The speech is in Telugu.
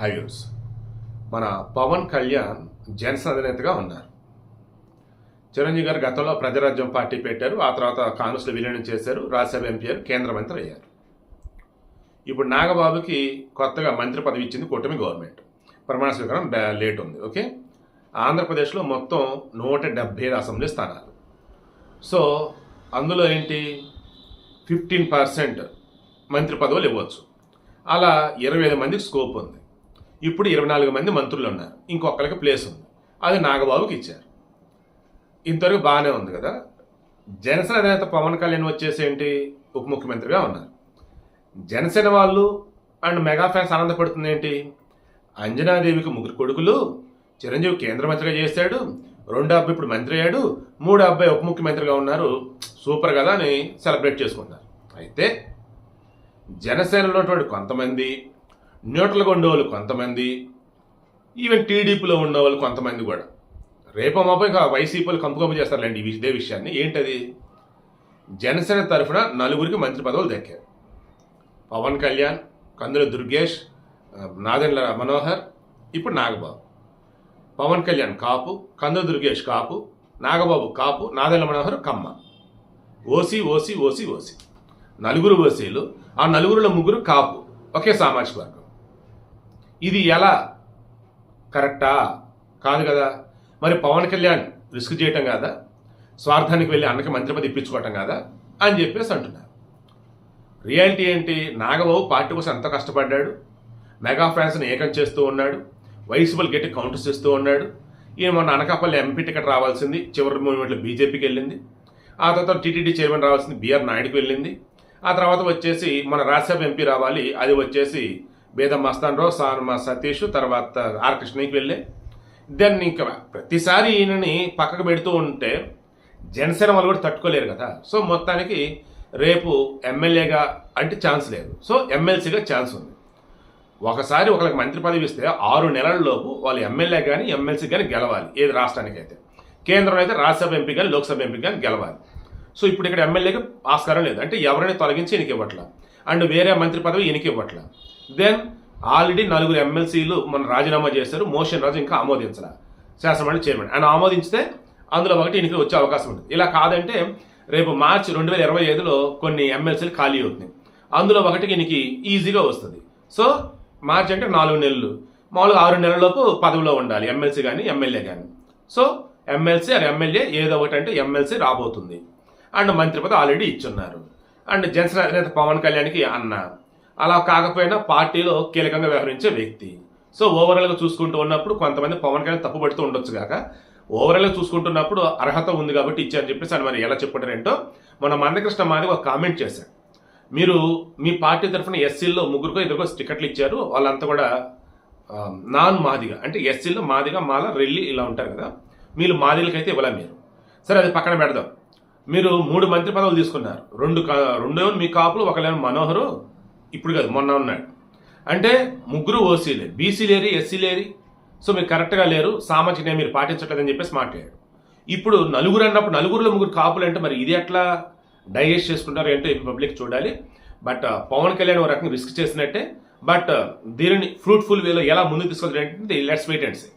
హైవ్యూస్ మన పవన్ కళ్యాణ్ జనసేన అధినేతగా ఉన్నారు. చిరంజీవి గారు గతంలో ప్రజారాజ్యం పార్టీ పెట్టారు ఆ తర్వాత కాంగ్రెస్లో విలీనం చేశారు రాజ్యసభ ఎంపీ అయ్యారు కేంద్ర మంత్రి అయ్యారు. ఇప్పుడు నాగబాబుకి కొత్తగా మంత్రి పదవి ఇచ్చింది కూటమి గవర్నమెంట్. ప్రమాణ స్వీకారం లేట్ ఉంది ఓకే? ఆంధ్రప్రదేశ్లో మొత్తం నూట డెబ్బై ఏడు అసెంబ్లీ స్థానాలు. సో అందులో ఏంటి? ఫిఫ్టీన్ పర్సెంట్ మంత్రి పదవులు ఇవ్వచ్చు. అలా ఇరవై ఐదు మందికి స్కోప్ ఉంది. ఇప్పుడు ఇరవై నాలుగు మంది మంత్రులు ఉన్నారు. ఇంకొకరికి ప్లేస్ ఉంది. అది నాగబాబుకి ఇచ్చారు. ఇంతవరకు బాగానే ఉంది కదా? జనసేన అధినేత పవన్ కళ్యాణ్ వచ్చేసి ఏంటి ఉప ముఖ్యమంత్రిగా ఉన్నారు. జనసేన వాళ్ళు అండ్ మెగా ఫ్యాన్స్ ఆనందపడుతుంది ఏంటి? అంజనాదేవికి ముగ్గురు కొడుకులు చిరంజీవి కేంద్ర మంత్రిగా చేశాడు రెండో అబ్బాయి ఇప్పుడు మంత్రి అయ్యాడు మూడో అబ్బాయి ఉప ముఖ్యమంత్రిగా ఉన్నారు. సూపర్ కదా అని సెలబ్రేట్ చేసుకుంటారు అయితే జనసేనలో ఉన్నటువంటి కొంతమంది న్యూట్రల్గా ఉండేవాళ్ళు కొంతమంది ఈవెన్ టీడీపీలో ఉండేవాళ్ళు కొంతమంది కూడా. రేపో మాపో ఇంకా వైసీపీలు కంపు కంపు చేస్తారులేండి ఇదే విషయాన్ని. ఏంటది? జనసేన తరఫున నలుగురికి మంత్రి పదవులు దక్కారు. పవన్ కళ్యాణ్ కందుల దుర్గేష్ నాదెండ్ల మనోహర్ ఇప్పుడు Nagababu. Pawan Kalyan Kapu Kandula Durgesh Kapu Nagababu Kapu Nadendla Manohar Kamma. OC OC OC OC. నలుగురు ఓసీలు ఆ నలుగురులో ముగ్గురు కాపు. ఒకే సామాజిక వర్గం. ఇది ఎలా? కరెక్టా? కాదు కదా. మరి పవన్ కళ్యాణ్ రిస్క్ చేయటం కాదా? స్వార్థానికి వెళ్ళి అన్నకి మంత్రి పది ఇప్పించుకోవటం కాదా? అని చెప్పేసి అంటున్నారు. రియాలిటీ ఏంటి? నాగబాబు పార్టీ కోసం ఎంత కష్టపడ్డాడు? మెగా ఫ్యాన్స్ని ఏకం చేస్తూ ఉన్నాడు. వైసీపీలు గట్టి కౌంటర్స్ ఇస్తూ ఉన్నాడు. ఈయన మొన్న అనకాపల్లి ఎంపీ టికెట్ రావాల్సింది. చివరి మూమెంట్లో బీజేపీకి వెళ్ళింది. ఆ తర్వాత టీటీడీ చైర్మన్ రావాల్సింది బీఆర్ నాయుడుకి వెళ్ళింది. ఆ తర్వాత వచ్చేసి మన రాజ్యసభ ఎంపీ రావాలి. అది వచ్చేసి బేదం మస్తాన్ రావు సానుమ సతీష్ తర్వాత ఆర్ కృష్ణకి వెళ్ళే. దెన్ ఇంకా ప్రతిసారి ఈయనని పక్కకు పెడుతూ ఉంటే జనసేన వాళ్ళు కూడా తట్టుకోలేరు కదా. సో మొత్తానికి రేపు ఎమ్మెల్యేగా అంటే ఛాన్స్ లేదు. సో ఎమ్మెల్సీగా ఛాన్స్ ఉంది. ఒకసారి ఒకరికి మంత్రి పదవి ఇస్తే ఆరు నెలల్లోపు వాళ్ళు ఎమ్మెల్యే కానీ ఎమ్మెల్సీ కానీ గెలవాలి. ఏది రాష్ట్రానికి అయితే. కేంద్రం అయితే రాజ్యసభ ఎంపీ కానీ లోక్సభ ఎంపీ కానీ గెలవాలి. సో ఇప్పుడు ఇక్కడ ఎమ్మెల్యేకి ఆస్కారం లేదు. అంటే ఎవరిని తొలగించి ఈయనకి ఇవ్వట్లా. అండ్ వేరే మంత్రి పదవి ఈయనకి ఇవ్వట్లా. దెన్ ఆల్రెడీ నలుగురు ఎమ్మెల్సీలు మన రాజీనామా చేశారు. మోషన్ రాజు ఇంకా ఆమోదించాల. శాసనమండలి చైర్మన్. ఆయన ఆమోదించితే అందులో ఒకటి ఈయనకి వచ్చే అవకాశం ఉంది ఇలా కాదంటే రేపు మార్చి రెండు వేల ఇరవై ఐదులో కొన్ని ఎమ్మెల్సీలు ఖాళీ అవుతున్నాయి. అందులో ఒకటి ఈయనకి ఈజీగా వస్తుంది. సో మార్చి అంటే నాలుగు నెలలు. మామూలుగా ఆరు నెలలలోపు పదవిలో ఉండాలి. ఎమ్మెల్సీ కానీ ఎమ్మెల్యే కానీ సో ఎమ్మెల్సీ ఆర్ ఎమ్మెల్యే ఏదో ఒకటి అంటే ఎమ్మెల్సీ రాబోతుంది. అండ్ మంత్రి పదవి ఆల్రెడీ ఇచ్చున్నారు. అండ్ జనసేన అధినేత పవన్ కళ్యాణ్కి అన్న అలా కాకపోయినా పార్టీలో కీలకంగా వ్యవహరించే వ్యక్తి. సో ఓవరాల్గా చూసుకుంటూ ఉన్నప్పుడు కొంతమంది పవన్ కళ్యాణ్ తప్పు పడుతూ ఉండొచ్చు కాక ఓవరాల్గా చూసుకుంటున్నప్పుడు అర్హత ఉంది కాబట్టి ఇచ్చారని చెప్పేసి అని మరి ఎలా చెప్పారేంటో మన మందకృష్ణ మాది ఒక కామెంట్ చేశాడు మీరు మీ పార్టీ తరఫున ఎస్సీల్లో ముగ్గురుకో ఇద్దరికో టికెట్లు ఇచ్చారు. వాళ్ళంతా కూడా నాన్ మాదిగా. అంటే ఎస్సీలో మాదిగా మాల రెల్లి ఇలా ఉంటారు కదా. మీరు మాదిలకైతే ఇవ్వలే మీరు. సరే అది పక్కన పెడదాం. మీరు మూడు మంత్రి పదవులు తీసుకున్నారు. రెండు కా- రెండో మీ కాపులు ఒకళ్ళేమో మనోహరు ఇప్పుడు కాదు మొన్న ఉన్నాడు. అంటే ముగ్గురు ఓసీలే బీసీ లేరి ఎస్సీ లేరి. సో మీరు కరెక్ట్గా లేరు. సామాజిక న్యాయం మీరు పాటించట్లేదని చెప్పేసి మాట్లాడాడు ఇప్పుడు నలుగురు అన్నప్పుడు నలుగురులో ముగ్గురు కాపులు అంటే మరి ఇది ఎట్లా డైజెస్ట్ చేసుకుంటారు ఏంటో పబ్లిక్ చూడాలి. బట్ పవన్ కళ్యాణ్ ఒక రకంగా రిస్క్ చేసినట్టే. బట్ దీనిని ఫ్రూట్ఫుల్ వేలో ఎలా ముందుకు తీసుకెళ్తారు లెట్స్ వెయిట్ అండ్ సీ.